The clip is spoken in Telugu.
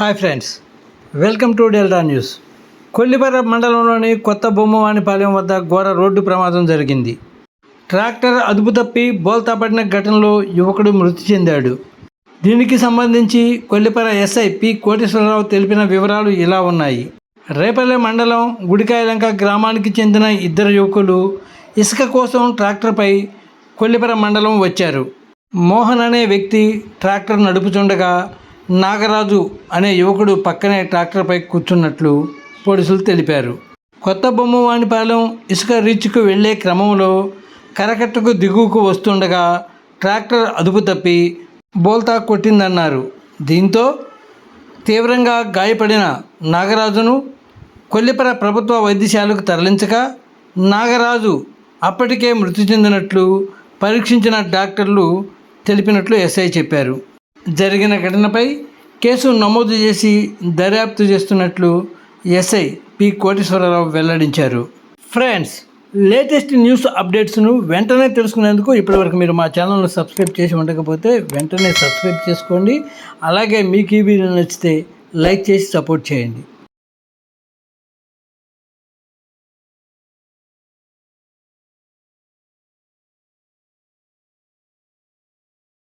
Hi friends welcome to Delta News. Kollipara మండలంలోని కొత్త బొమ్మవాణిపాలెం వద్ద ఘోర రోడ్డు ప్రమాదం జరిగింది. ట్రాక్టర్ అదుపు తప్పి బోల్తాపడిన ఘటనలో యువకుడు మృతి చెందాడు. దీనికి సంబంధించి కొల్లిపర ఎస్ఐ పి కోటేశ్వరరావు తెలిపిన వివరాలు ఇలా ఉన్నాయి. రేపల్లె మండలం గుడికాయలంక గ్రామానికి చెందిన ఇద్దరు యువకులు ఇసుక కోసం ట్రాక్టర్పై కొల్లిపర మండలం వచ్చారు. మోహన్ అనే వ్యక్తి ట్రాక్టర్ నడుపుతుండగా నాగరాజు అనే యువకుడు పక్కనే ట్రాక్టర్పై కూర్చున్నట్లు పోలీసులు తెలిపారు. కొత్త బొమ్మవాణిపాలెం ఇసుక రీచ్కు వెళ్ళే క్రమంలో కరకట్టకు దిగువకు వస్తుండగా ట్రాక్టర్ అదుపు తప్పి బోల్తా కొట్టిందన్నారు. దీంతో తీవ్రంగా గాయపడిన నాగరాజును కొల్లిపర ప్రభుత్వ వైద్యశాలకు తరలించగా నాగరాజు అప్పటికే మృతి చెందినట్లు పరీక్షించిన డాక్టర్లు తెలిపినట్లు ఎస్ఐ చెప్పారు. జరిగిన ఘటనపై కేసు నమోదు చేసి దర్యాప్తు చేస్తున్నట్లు ఎస్ఐ పి కోటేశ్వరరావు వెల్లడించారు. ఫ్రెండ్స్ లేటెస్ట్ న్యూస్ అప్డేట్స్ను వెంటనే తెలుసుకునేందుకు ఇప్పటివరకు మీరు మా ఛానల్ను సబ్స్క్రైబ్ చేసి ఉండకపోతే వెంటనే సబ్స్క్రైబ్ చేసుకోండి. అలాగే మీకు ఈ వీడియో నచ్చితే లైక్ చేసి సపోర్ట్ చేయండి.